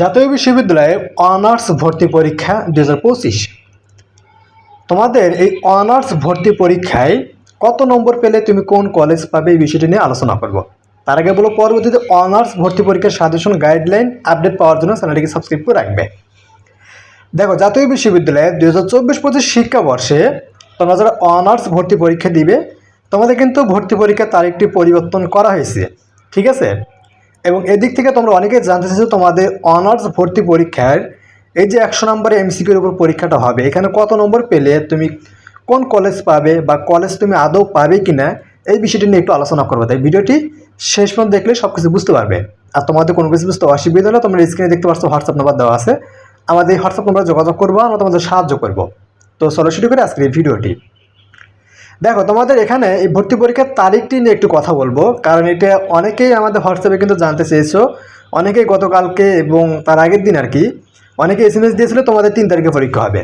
জাতীয় বিশ্ববিদ্যালয়ে অনার্স ভর্তি পরীক্ষা দু হাজার পঁচিশ। তোমাদের এই অনার্স ভর্তি পরীক্ষায় কত নম্বর পেলে তুমি কোন কলেজ পাবে এই বিষয়টি নিয়ে আলোচনা করব। তার আগে বলো, পরবর্তীতে অনার্স ভর্তি পরীক্ষার সাজেশন গাইডলাইন আপডেট পাওয়ার জন্য চ্যানেলটিকে সাবস্ক্রাইব করে রাখবে। দেখো, জাতীয় বিশ্ববিদ্যালয়ে দুই হাজার চব্বিশ পঁচিশ শিক্ষাবর্ষে তোমরা যারা অনার্স ভর্তি পরীক্ষা দিবে, তোমাদের কিন্তু ভর্তি পরীক্ষার তারিখটি পরিবর্তন করা হয়েছে। ঠিক আছে? এবং এদিক থেকে তোমরা অনেকেই জানতে চাইছো তোমাদের অনার্স ভর্তি পরীক্ষার। এই যে একশো নম্বরের এমসিকিউর উপর পরীক্ষাটা হবে, এখানে কত নম্বর পেলে তুমি কোন কলেজ পাবে বা কলেজ তুমি আদৌ পাবে কি না এই বিষয়টি নিয়ে একটু আলোচনা করব। তাই ভিডিওটি শেষ পর্যন্ত দেখলে সব কিছু বুঝতে পারবে। আর তোমাদের কোনো কিছু বুঝতে অসুবিধা হলে তোমরা স্ক্রিনে দেখতে পাচ্ছ হোয়াটসঅ্যাপ নাম্বার দেওয়া আছে। আমাদের এই হোয়াটসঅ্যাপ নাম্বার যোগাযোগ করব, আমরা তোমাদের সাহায্য করব। তো শুরু করে আজকের এই ভিডিওটি। দেখো, তোমাদের এখানে এই ভর্তি পরীক্ষার তারিখটি নিয়ে একটু কথা বলব, কারণ এটা অনেকেই আমাদের হোয়াটসঅ্যাপে কিন্তু জানতে চেয়েছো। অনেকেই গতকালকে এবং তার আগের দিন আর কি, অনেকে এস এম এস দিয়েছিল, তোমাদের তিন তারিখে পরীক্ষা হবে।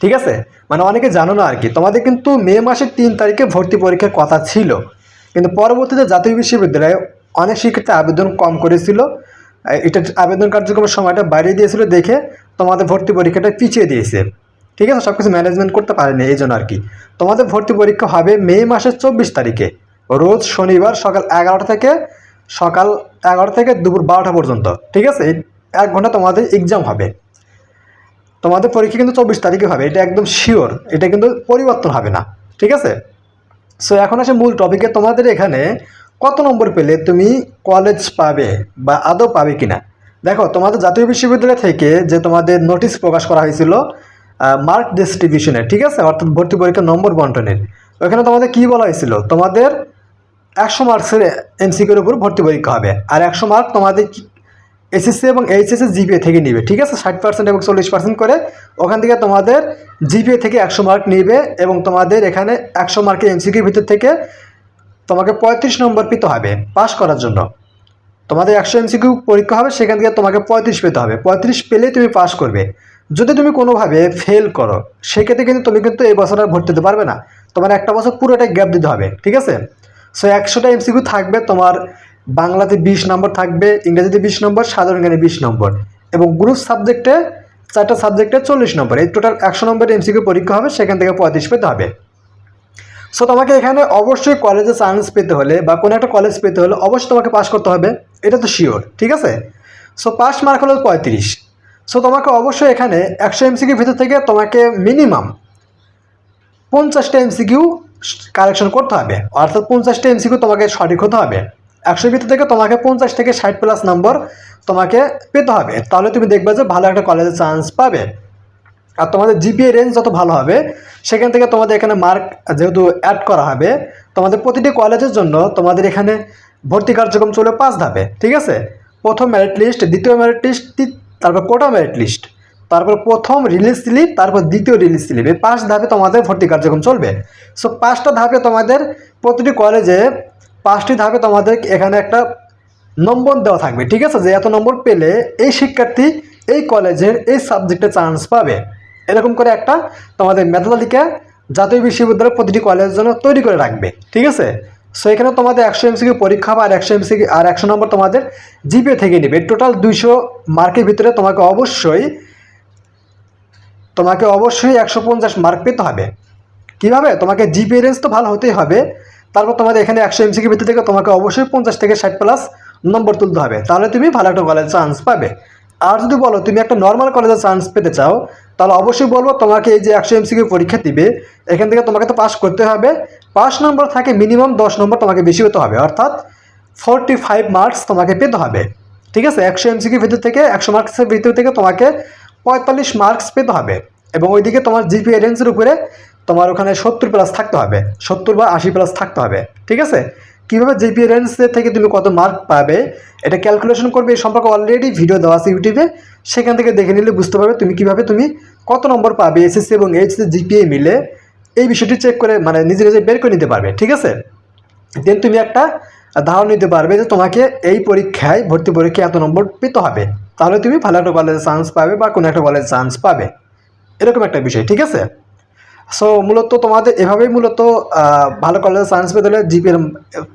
ঠিক আছে? মানে অনেকে জানো না আর কি। তোমাদের কিন্তু মে মাসের তিন তারিখে ভর্তি পরীক্ষার কথা ছিল। কিন্তু পরবর্তীতে জাতীয় বিশ্ববিদ্যালয়ে অনেক শিক্ষার্থী আবেদন কম করেছিল। এটা আবেদন কার্যক্রমের সময়টা বাড়িয়ে দিয়েছিল দেখে তোমাদের ভর্তি পরীক্ষাটা পিছিয়ে দিয়েছে। ঠিক আছে সব কিছু ম্যানেজমেন্ট করতে পারেনি, এই জন্য আর কি তোমাদের ভর্তি পরীক্ষা হবে মে মাসের চব্বিশ তারিখে। রোজ শনিবার সকাল এগারোটা থেকে সকাল এগারোটা থেকে দুপুর বারোটা পর্যন্ত, ঠিক আছে? এক ঘণ্টা তোমাদের এক্সাম হবে। তোমাদের পরীক্ষা কিন্তু চব্বিশ তারিখে হবে, এটা একদম শিওর এটা কিন্তু পরিবর্তন হবে না, ঠিক আছে? সো এখন আসে মূল টপিকে তোমাদের এখানে কত নম্বর পেলে তুমি কলেজ পাবে বা আদৌ পাবে কিনা? দেখো, তোমাদের জাতীয় বিশ্ববিদ্যালয় থেকে যে তোমাদের নোটিশ প্রকাশ করা হয়েছিল মার্ক ডিস্ট্রিবিউশনের ঠিক আছে? অর্থাৎ ভর্তি পরীক্ষার নম্বর বন্টনের। ওখানে তোমাদের কি বলা হয়েছিল? তোমাদের একশো মার্কসের এমসিকিউর উপর ভর্তি পরীক্ষা হবে। আর একশো মার্ক তোমাদের এসএসসি এবং এইচএসসি জিপিএ থেকে নিবে, ঠিক আছে? ষাট পার্সেন্ট এবং চল্লিশ পার্সেন্ট করে ওখান থেকে তোমাদের জিপিএ থেকে একশো মার্ক নিবে এবং তোমাদের এখানে একশো মার্কের এমসিকিউর ভিতর থেকে তোমাকে পঁয়ত্রিশ নম্বর পেতে হবে পাস করার জন্য। তোমাদের একশো এমসিকিউ পরীক্ষা হবে, সেখান থেকে তোমাকে পঁয়ত্রিশ পেতে হবে। পঁয়ত্রিশ পেলেই তুমি পাস করবে। যদি তুমি কোনোভাবে ফেল করো, সেক্ষেত্রে কিন্তু তুমি কিন্তু এই বছর আর ভর্তি হতে পারবে না। তোমার একটা বছর পুরোটাই গ্যাপ দিতে হবে, ঠিক আছে? সো একশোটা এমসিকিউ থাকবে, তোমার বাংলাতে বিশ নম্বর থাকবে, ইংরেজিতে বিশ নম্বর, সাধারণ জ্ঞানে বিশ নম্বর। এবং গ্রুপ সাবজেক্টে চারটা সাবজেক্টে চল্লিশ নম্বর। এই টোটাল একশো নম্বরের এমসিকিউ পরীক্ষা হবে, সেখান থেকে পঁয়ত্রিশ পেতে হবে। সো তোমাকে এখানে অবশ্যই কলেজে চান্স পেতে হলে বা কোনো একটা কলেজ পেতে হলে অবশ্যই তোমাকে পাস করতে হবে। এটা তো শিওর ঠিক আছে? সো পাস মার্ক হলো পঁয়ত্রিশ। সো তোমাকে অবশ্যই এখানে একশো এমসিকিউ ভিতর থেকে তোমাকে মিনিমাম পঞ্চাশটা এমসিকিউ কালেকশন করতে হবে। অর্থাৎ পঞ্চাশটা এমসিকিউ তোমাকে সঠিক হতে হবে। একশোর ভিতর থেকে তোমাকে পঞ্চাশ থেকে ষাট প্লাস নম্বর তোমাকে পেতে হবে। তাহলে তুমি দেখবে যে ভালো একটা কলেজে চান্স পাবে। আর তোমাদের জিপিএ রেঞ্জ যত ভালো হবে, সেখান থেকে তোমাদের এখানে মার্ক যেহেতু অ্যাড করা হবে, তোমাদের প্রতিটি কলেজের জন্য তোমাদের এখানে ভর্তি কার্যক্রম চলে পাঁচ ধাপে। ঠিক আছে? প্রথম মেরিট লিস্ট দ্বিতীয় মেরিট লিস্ট তারপর কোটা মেরিট লিস্ট তারপর প্রথম রিলিজ স্লিপ তারপর দ্বিতীয় রিলিজ স্লিপ এই পাঁচ ধাপে তোমাদের ভর্তি কার্যক্রম চলবে। সো পাঁচটা ধাপে তোমাদের প্রতিটি কলেজে পাঁচটি ধাপে তোমাদের এখানে একটা নম্বর দেওয়া থাকবে, ঠিক আছে? যে এত নম্বর পেলে এই শিক্ষার্থী এই কলেজের এই সাবজেক্টে চান্স পাবে। এরকম করে একটা তোমাদের মেধাতালিকা জাতীয় বিশ্ববিদ্যালয়ের প্রতিটি কলেজের জন্য তৈরি করে রাখবে, ঠিক আছে? সো এখানে তোমাদের একশো এমসিকিউ পরীক্ষা হবে আর একশো এমসিকিউ আর একশো নম্বর তোমাদের জিপিএ থেকে নেবে। টোটাল দুইশো মার্কের ভিতরে তোমাকে অবশ্যই তোমাকে অবশ্যই একশো পঞ্চাশ মার্ক পেতে হবে। কীভাবে? তোমাকে জিপিএ রেঞ্জ তো ভালো হতেই হবে। তারপর তোমাদের এখানে একশো এমসিকিউ ভিতর থেকে তোমাকে অবশ্যই পঞ্চাশ থেকে ষাট প্লাস নম্বর তুলতে হবে। তাহলে তুমি ভালো একটা কলেজে চান্স পাবে। আর যদি বলো, তুমি একটা নর্মাল কলেজে চান্স পেতে চাও, তাহলে অবশ্যই বলব তোমাকে এই যে একশো এমসিকিউ পরীক্ষা দিবে। এখান থেকে তোমাকে তো পাস করতে হবে। পাস নম্বর থাকে মিনিমাম দশ নম্বর তোমাকে বেশি হতে হবে, অর্থাৎ ফোরটি ফাইভ মার্কস তোমাকে পেতে হবে। ঠিক আছে? একশো এমসিকিউ ভিতর থেকে, একশো মার্কসের ভিতর থেকে তোমাকে পঁয়তাল্লিশ মার্কস পেতে হবে। এবং ওইদিকে তোমার জিপিএ রেঞ্জের উপরে তোমার ওখানে সত্তর প্লাস থাকতে হবে। সত্তর বা আশি প্লাস থাকতে হবে। ঠিক আছে? কীভাবে জিপিএ রেঞ্জ থেকে তুমি কত মার্ক পাবে, এটা ক্যালকুলেশন করবে, এই সম্পর্কে অলরেডি ভিডিও দেওয়া আছে ইউটিউবে সেখান থেকে দেখে নিলে বুঝতে পারবে তুমি কীভাবে তুমি কত নম্বর পাবে এসএসসি এবং এইচএসসি জিপিএ মিলে। বিষয়টি চেক করে মানে নিজে নিজে বের করে নিতে পারবে, ঠিক আছে? দেন তুমি একটা ধারণা নিতে পারবে যে তোমাকে এই পরীক্ষায় ভর্তি পরীক্ষায় এত নম্বর পেতে হবে। তাহলে তুমি ভালো একটা কলেজে চান্স পাবে বা কোনো একটা কলেজে চান্স পাবে। এরকম একটা বিষয়, ঠিক আছে? সো মূলত তোমাদের এভাবেই মূলত ভালো কলেজে চান্স পেতে হলে জিপিএর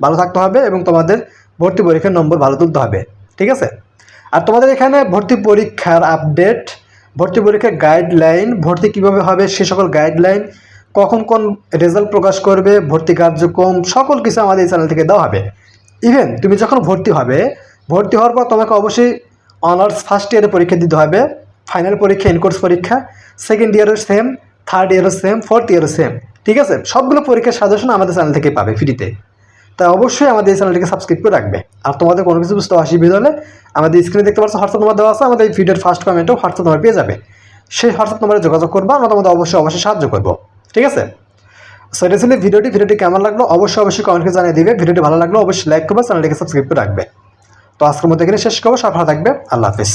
ভালো থাকতে হবে এবং তোমাদের ভর্তি পরীক্ষার নম্বর ভালো তুলতে হবে, ঠিক আছে? আর তোমাদের এখানে ভর্তি পরীক্ষার আপডেট ভর্তি পরীক্ষার গাইডলাইন ভর্তি কীভাবে হবে সে সকল গাইডলাইন কখন কোন রেজাল্ট প্রকাশ করবে, ভর্তি কার্যক্রম, সকল কিছু আমাদের এই চ্যানেল থেকে দেওয়া হবে। ইভেন তুমি যখন ভর্তি হবে, ভর্তি হওয়ার পর তোমাকে অবশ্যই অনার্স ফার্স্ট ইয়ারে পরীক্ষা দিতে হবে ফাইনাল পরীক্ষা ইনকোর্স পরীক্ষা সেকেন্ড ইয়ারও সেম থার্ড ইয়ারও সেম ফোর্থ ইয়ারও সেম ঠিক আছে? সবগুলো পরীক্ষার সাজেশন আমাদের চ্যানেল থেকে পাবে ফ্রিতে তাই অবশ্যই আমাদের এই চ্যানেলটিকে সাবস্ক্রাইব করে রাখবে। আর তোমাদের কোনো কিছু বুঝতে অসুবিধা হলে আমাদের স্ক্রিনে দেখতে পাচ্ছ হোয়াটসঅ্যাপ নম্বর দেওয়া আছে, আমাদের এই ভিডিওর ফার্স্ট কমেন্টও হোয়াটসঅ্যাপ নাম্বার পেয়ে যাবে। সেই হোয়াটসঅ্যাপ নাম্বারে যোগাযোগ করব, আমরা তোমাদের অবশ্যই অবশ্যই সাহায্য করব। ঠিক আছে? সো এটা ছিল ভিডিওটি। ভিডিওটি কেমন লাগল? অবশ্যই অবশ্যই কমেন্টকে জানিয়ে দিবে। ভিডিওটি ভালো লাগল, অবশ্যই লাইক করবে, চ্যানেলটিকে সাবস্ক্রাইব করে রাখবে। তো আজকের মধ্যে এখানে শেষ করব। সব ভালো থাকবে। আল্লাহ হাফিজ।